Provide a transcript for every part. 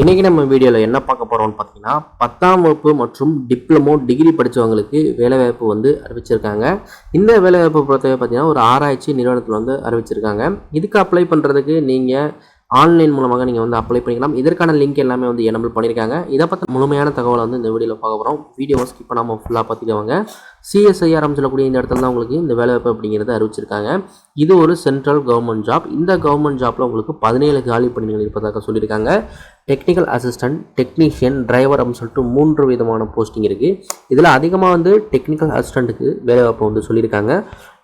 இன்றைக்கி நம்ம வீடியோவில் என்ன பார்க்க போகிறோம்னு பார்த்தீங்கன்னா பத்தாம் வகுப்பு மற்றும் டிப்ளமோ டிகிரி படித்தவங்களுக்கு வேலைவாய்ப்பு வந்து அறிவிச்சிருக்காங்க. இந்த வேலைவாய்ப்பு பொறுத்தவரை பார்த்தீங்கன்னா ஒரு ஆராய்ச்சி நிறுவனத்தில் வந்து அறிவிச்சிருக்காங்க. இதுக்கு அப்ளை பண்ணுறதுக்கு நீங்கள் ஆன்லைன் மூலமாக நீங்கள் வந்து அப்ளை பண்ணிக்கலாம். இதற்கான லிங்க் எல்லாமே வந்து எனபிள் பண்ணியிருக்காங்க இதை பற்றி முழுமையான தகவலை வந்து இந்த வீடியோவில் பார்க்க போகிறோம் வீடியோவை ஸ்கிப் பண்ணாமல் ஃபுல்லாக பார்த்துக்கோங்க. சிஎஸ்ஐஆர்எம் சொல்லக்கூடிய இந்த இடத்துல தான் உங்களுக்கு இந்த வேலைவாய்ப்பு அப்படிங்கிறத அறிவிச்சிருக்காங்க. இது ஒரு சென்ட்ரல் கவர்மெண்ட் ஜாப் இந்த கவர்மெண்ட் ஜாப்பில் உங்களுக்கு பதினேழு காலி பணிகள் இருப்பதாக சொல்லியிருக்காங்க. டெக்னிக்கல் அசிஸ்டன்ட் டெக்னீஷியன் டிரைவர் அப்படின்னு சொல்லிட்டு மூன்று விதமான போஸ்டிங் இருக்குது இதில் அதிகமாக வந்து டெக்னிக்கல் அசிஸ்டண்ட்டுக்கு வேலைவாய்ப்பு வந்து சொல்லியிருக்காங்க.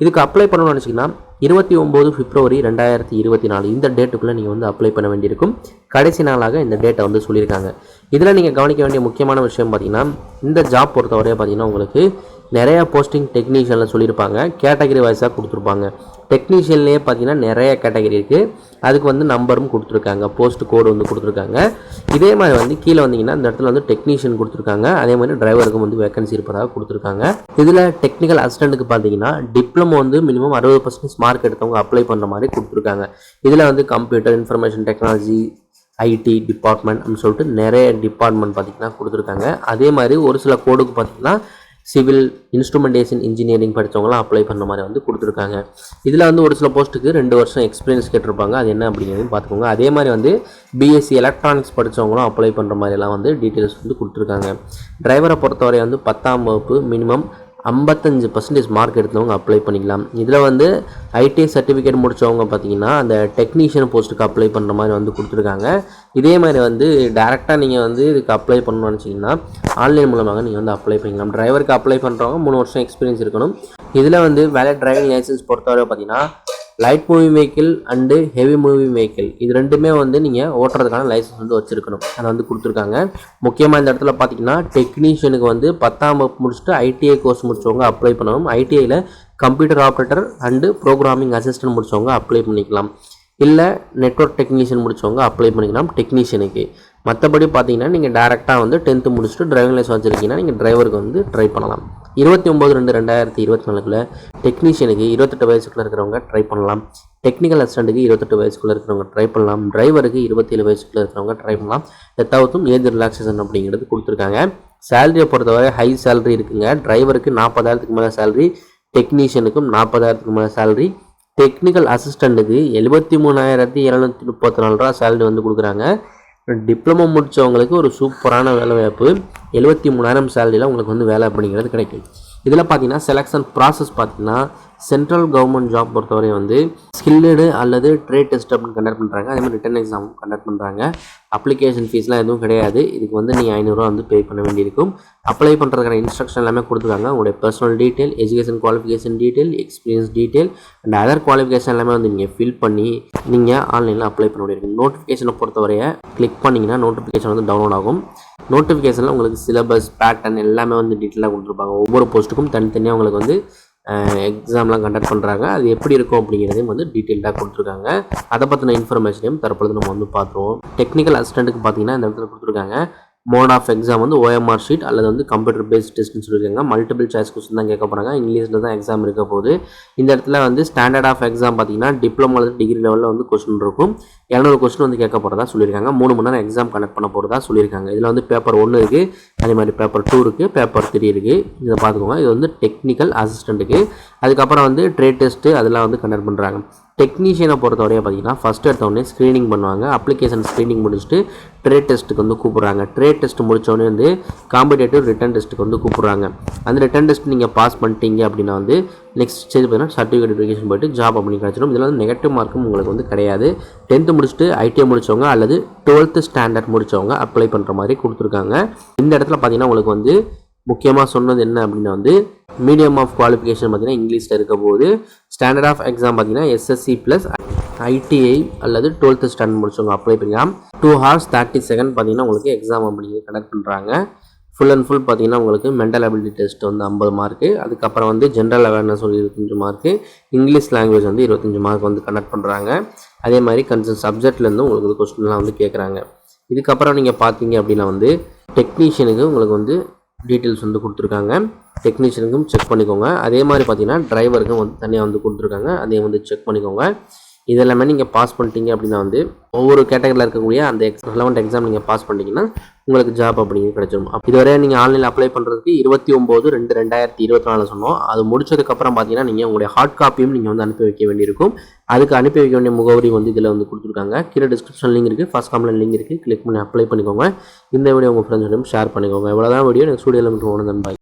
இதுக்கு அப்ளை பண்ணணும்னு நினச்சிங்கன்னா இருபத்தி ஒம்பது பிப்ரவரி ரெண்டாயிரத்தி இருபத்தி நாலு. இந்த டேட்டுக்குள்ளே நீங்கள் வந்து அப்ளை பண்ண வேண்டியிருக்கும். கடைசி நாளாக இந்த டேட்டை வந்து சொல்லியிருக்காங்க. இதில் நீங்கள் கவனிக்க வேண்டிய முக்கியமான விஷயம் பார்த்தீங்கன்னா இந்த ஜாப் பொறுத்தவரையை பார்த்தீங்கன்னா உங்களுக்கு நிறைய போஸ்டிங் டெக்னீஷியனில் சொல்லியிருப்பாங்க. கேட்டகரி வைஸாக கொடுத்துருப்பாங்க. டெக்னீஷியன்லேயே பார்த்தீங்கன்னா நிறைய கேட்டகரி இருக்குது அதுக்கு வந்து நம்பரும் கொடுத்துருக்காங்க. போஸ்ட் கோடு வந்து கொடுத்துருக்காங்க. இதே மாதிரி வந்து கீழே வந்தீங்கன்னா இந்த இடத்துல வந்து டெக்னீஷியன் கொடுத்துருக்காங்க. அதே மாதிரி டிரைவருக்கும் வந்து வேகன்சி இருப்பதாக கொடுத்துருக்காங்க. இதில் டெக்னிக்கல் அசிஸ்டண்ட்டுக்கு பார்த்தீங்கன்னா டிப்ளமோ வந்து மினிமம் அறுபது பர்சன்ட் ஸ்மார்ட் மார்க் எடுத்தவங்க அப்ளை பண்ணுற மாதிரி கொடுத்துருக்காங்க. இதில் வந்து computer information technology IT department அப்படின்னு சொல்லிட்டு நிறைய டிபார்ட்மெண்ட் பார்த்திங்கன்னா கொடுத்துருக்காங்க. அதே மாதிரி ஒரு சில கோடுக்கு பார்த்திங்கன்னா சிவில் இன்ஸ்ட்ருமெண்டேஷன் இன்ஜினியரிங் படித்தவங்களாம் அப்ளை பண்ண மாதிரி வந்து கொடுத்துருக்காங்க. இதில் வந்து ஒரு சில போஸ்ட்டுக்கு ரெண்டு வருஷம் எக்ஸ்பீரியன்ஸ் கேட்டிருப்பாங்க. அது என்ன அப்படிங்கிறது பார்த்துக்கோங்க அதே மாதிரி வந்து பிஎஸ்சி எலக்ட்ரானிக்ஸ் படித்தவங்களும் அப்ளை பண்ணுற மாதிரிலாம் வந்து டீட்டெயில்ஸ் வந்து கொடுத்துருக்காங்க. டிரைவரை பொறுத்தவரை வந்து பத்தாம் வகுப்பு மினிமம் ஐம்பத்தஞ்சு பர்சன்டேஜ் மார்க் எடுத்தவங்க அப்ளை பண்ணிக்கலாம். இதில் வந்து ஐடிஐ சர்டிஃபிகேட் முடித்தவங்க பார்த்தீங்கன்னா அந்த டெக்னீஷியன் போஸ்ட்டுக்கு அப்ளை பண்ணுற மாதிரி வந்து கொடுத்துருக்காங்க. இதே மாதிரி வந்து டேரெக்டாக நீங்கள் வந்து இதுக்கு அப்ளை பண்ணணும்னு நினச்சிங்கன்னா ஆன்லைன் மூலமாக நீங்கள் வந்து அப்ளை பண்ணிக்கலாம். டிரைவருக்கு அப்ளை பண்ணுறவங்க மூணு வருஷம் எக்ஸ்பீரியன்ஸ் இருக்கணும். இதில் வந்து வேலை டிரைவிங் லைசன்ஸ் பொறுத்தவரை பார்த்தீங்கன்னா light movie vehicle and heavy movie vehicle இது ரெண்டுமே வந்து நீங்கள் ஓட்டுறதுக்கான லைசன்ஸ் வந்து வச்சுருக்கணும். அதை வந்து கொடுத்துருக்காங்க. முக்கியமாக இந்த இடத்துல பார்த்தீங்கன்னா டெக்னீஷியனுக்கு வந்து பத்தாம் வகுப்பு முடிச்சுட்டு ஐடிஐ கோர்ஸ் முடிச்சவங்க அப்ளை பண்ணணும். ஐடிஐயில் computer operator and programming assistant முடிச்சவங்க அப்ளை பண்ணிக்கலாம். இல்லை நெட்ஒர்க் டெக்னீஷியன் முடிச்சவங்க அப்ளை பண்ணிக்கலாம் டெக்னீஷியனுக்கு மற்றபடி பார்த்தீங்கன்னா நீங்கள் டேரெக்டாக வந்து டென்த்து முடிச்சுட்டு டிரைவிங் லைசன்ஸ் வச்சுருக்கீங்கன்னா நீங்கள் டிரைவருக்கு வந்து ட்ரை பண்ணலாம். இருபத்தி ஒம்பது ரெண்டு ரெண்டாயிரத்தி இருபத்தி நாலுக்குள்ள டெக்னீஷியனுக்கு இருபத்தெட்டு வயசுக்குள்ளே இருக்கிறவங்க ட்ரை பண்ணலாம். டெக்னிக்கல் அசிஸ்டண்ட்டுக்கு இருபத்தெட்டு வயசுக்குள்ளே இருக்கிறவங்க ட்ரை பண்ணலாம். டிரைவருக்கு இருபத்தேழு வயசுக்குள்ளே இருக்கிறவங்க ட்ரை பண்ணலாம். எத்தாவதும் ஏஜ் ரிலாக்ஸேஷன் அப்படிங்கிறது கொடுத்துருக்காங்க. சேலரியை பொறுத்தவரை ஹை சேலரி இருக்குங்க. டிரைவருக்கு நாற்பதாயிரத்துக்கு மேலே சேலரி டெக்னீஷியனுக்கும் நாற்பதாயிரத்துக்கு மேலே சேலரி டெக்னிக்கல் அசிஸ்டண்ட்டுக்கு எழுபத்தி மூணாயிரத்தி இரநூத்தி முப்பத்தி நாலு ரூபா சேலரி வந்து கொடுக்குறாங்க. டிப்ளமோ முடித்தவங்களுக்கு ஒரு சூப்பரான வேலை வாய்ப்பு. எழுபத்தி மூணாயிரம் சேலரியில் உங்களுக்கு வந்து வேலை அப்படிங்கிறது கிடைக்கும். இதில் பார்த்தீங்கன்னா செலெக்ஷன் ப்ராசஸ் பார்த்தீங்கன்னா சென்ட்ரல் கவர்மெண்ட் ஜாப் பொறுத்தவரை வந்து ஸ்கில்டு அல்லது ட்ரேட் டெஸ்ட் அப்படின்னு கண்டக்ட் பண்ணுறாங்க அதே மாதிரி ரிட்டன் எக்ஸாம் கண்டக்ட் பண்ணுறாங்க அப்ளிகேஷன் ஃபீஸ்லாம் எதுவும் கிடையாது. இதுக்கு வந்து நீங்கள் ஐநூறுரூவா வந்து பே பண்ண வேண்டியிருக்கும். அப்ளை பண்ணுறதுக்கான இன்ஸ்ட்ரக்ஷன் எல்லாமே கொடுத்துருக்காங்க. உங்களுடைய personal detail education qualification detail experience detail and other qualification எல்லாமே வந்து நீங்கள் ஃபில் பண்ணி நீங்கள் ஆன்லைனில் அப்ளை பண்ண வேண்டியிருக்கும். நோட்டிஃபிகேஷனை பொறுத்தவரையை கிளிக் பண்ணிங்கன்னா நோட்டிஃபிகேஷன் வந்து டவுன்லோட் ஆகும். நோட்டிஃபிகேஷனில் உங்களுக்கு சிலபஸ் பேட்டர்ன் எல்லாமே வந்து டீட்டெயிலாக கொடுத்துருப்பாங்க. ஒவ்வொரு போஸ்ட்டுக்கும் தனித்தனியாக உங்களுக்கு வந்து எக்ஸாம்லாம் கண்டக்ட் பண்ணுறாங்க அது எப்படி இருக்கும் அப்படிங்கிறதையும் வந்து டீட்டெயில்டாக கொடுத்துருக்காங்க. அதை பற்றின இன்ஃபர்மேஷனையும் தற்பொழுது நம்ம வந்து பார்த்துருவோம். டெக்னிக்கல் அசிஸ்டண்ட்டுக்கு பார்த்தீங்கன்னா இந்த இடத்துல கொடுத்துருக்காங்க. மோட் ஆஃப் எக்ஸாம் வந்து ஓஎம்ஆர் ஷீட் அல்லது வந்து கம்ப்யூட்டர் பேஸ்ட் டெஸ்ட்னு சொல்லியிருக்காங்க. மல்டிபிள் சாய்ஸ் கொஸ்டின் தான் கேட்க போகிறாங்க இங்கிலீஷில் தான் எக்ஸாம் இருக்க போகுது. இந்த இடத்துல வந்து ஸ்டாண்டர்ட் ஆஃப் எக்ஸாம் பார்த்தீங்கன்னா டிப்ளமோ அல்லது டிகிரி லெவலில் வந்து கொஸ்டின் இருக்கும். இரநூறு கொஸ்டின் வந்து கேட்க போகிறதா சொல்லியிருக்காங்க. மூணு மணி நேரம் எக்ஸாம் கனெக்ட் பண்ண போகிறதா சொல்லியிருக்காங்க. இதில் வந்து பேப்பர் ஒன்று இருக்குது அதே மாதிரி பேப்பர் டூ இருக்குது பேப்பர் த்ரீ இருக்குது இதை பார்த்துக்கோங்க. இது வந்து டெக்னிக்கல் அசிஸ்டண்ட்டுக்கு அதுக்கப்புறம் வந்து ட்ரேட் டெஸ்ட்டு அதெல்லாம் வந்து கண்டக்ட் பண்ணுறாங்க டெக்னீஷியனை பொறுத்தவரையை பார்த்தீங்கன்னா ஃபஸ்ட் எடுத்தவொடனே ஸ்க்ரீனிங் பண்ணுவாங்க. அப்ளிகேஷன் ஸ்க்ரீனிங் முடிச்சுட்டு ட்ரேட் டெஸ்ட்டுக்கு வந்து கூப்பிட்றாங்க. ட்ரேட் டெஸ்ட் முடித்தோடனே வந்து காம்படேட்டிவ் ரிட்டன் டெஸ்ட்டுக்கு வந்து கூப்பிட்றாங்க. அந்த ரிட்டன் டெஸ்ட் நீங்கள் பாஸ் பண்ணிட்டீங்க அப்படின்னா வந்து நெக்ஸ்ட் ஸ்டேஜ் பார்த்தீங்கன்னா சர்டிஃபிகேட் வெரிஃபிகேஷன் போய்ட்டு ஜாப் அப்படி கிடச்சிடும். இதில் வந்து நெகட்டிவ் மார்க்கும் உங்களுக்கு வந்து கிடையாது. டென்த்து முடிச்சுட்டு ஐடிஐ முடித்தவங்க அல்லது டுவெல்த்து ஸ்டாண்டர்ட் முடித்தவங்க அப்ளை பண்ணுற மாதிரி கொடுத்துருக்காங்க. இந்த இடத்துல பார்த்தீங்கன்னா உங்களுக்கு வந்து முக்கியமாக சொன்னது என்ன அப்படின்னா வந்து மீடியம் ஆஃப் குவாலிஃபிகேஷன் பார்த்தீங்கன்னா இங்கிலீஷில் இருக்க போது ஸ்டாண்டர்ட் ஆஃப் எக்ஸாம் பார்த்தீங்கன்னா எஸ்எஸ்சி ப்ளஸ் ஐடிஐ அல்லது டுவெல்த்து ஸ்டாண்டர்ட் முடிச்சவங்க அப்ளை பண்ணிக்கலாம். டூ ஹார்ஸ் தேர்ட்டி செகண்ட் பார்த்தீங்கன்னா உங்களுக்கு எக்ஸாம் அப்படிங்கிறது கண்டக்ட் பண்ணுறாங்க ஃபுல் அண்ட் ஃபுல் பார்த்தீங்கன்னா உங்களுக்கு மென்டல் அபிலிட்டி டெஸ்ட் வந்து ஐம்பது மார்க்கு அதுக்கப்புறம் வந்து ஜென்ரல் அவேர்னஸ் ஒரு இருபத்தஞ்சு மார்க்கு இங்கிலீஷ் லாங்குவேஜ் வந்து இருபத்தஞ்சு மார்க் வந்து கண்டக்ட் பண்ணுறாங்க அதே மாதிரி கன்சர்ன் சப்ஜெக்ட்லேருந்து உங்களுக்கு கொஸ்டின்லாம் வந்து கேட்குறாங்க இதுக்கப்புறம் நீங்கள் பார்த்தீங்க அப்படின்னா வந்து டெக்னீஷியனுக்கு உங்களுக்கு வந்து டீட்டெயில்ஸ் வந்து கொடுத்துருக்காங்க. டெக்னீஷியனுக்கும் செக் பண்ணிக்கோங்க. அதே மாதிரி பார்த்தீங்கன்னா டிரைவருக்கும் வந்து தனியாக வந்து கொடுத்துருக்காங்க. அதையும் வந்து செக் பண்ணிக்கோங்க. இதெல்லாமே நீங்கள் பாஸ் பண்ணிட்டீங்க அப்படின்னா வந்து ஒவ்வொரு கேட்டகரியில் இருக்கக்கூடிய அந்த எக்ஸ் ரெலவெண்ட் எக்ஸாம் நீங்கள் பாஸ் பண்ணிட்டீங்கன்னா உங்களுக்கு ஜாப் அப்படிங்கிறது கிடைச்சிடும் இதுவரை நீங்கள் ஆன்லைனில் அப்ளை பண்ணுறதுக்கு இருபத்தி ஒம்பது ரெண்டு ரெண்டாயிரத்தி இருபத்தி நாலு சொன்னோம். அது முடிச்சதுக்கப்புறம் பார்த்தீங்கன்னா நீங்கள் உங்களுடைய ஹார்ட் காப்பியும் நீங்கள் வந்து அனுப்பி வைக்க வேண்டியிருக்கும். அதுக்கு அனுப்பி வைக்க வேண்டிய முகவரி வந்து இதில் வந்து கொடுத்துருக்காங்க. கீழே டிஸ்கிரிப்ஷன் லிங்க் இருக்குது ஃபஸ்ட் காம்ல லிங்க் இருக்குது கிளிக் பண்ணி அப்ளை பண்ணிக்கோங்க. இந்த வீடியோ உங்கள் ஃப்ரெண்ட்ஸோடையும் ஷேர் பண்ணிக்கோங்க. இவ்வளோதான் வீடியோ நெக்ஸ்ட் வீடியோவில் மட்டும் ஒன்று பாய்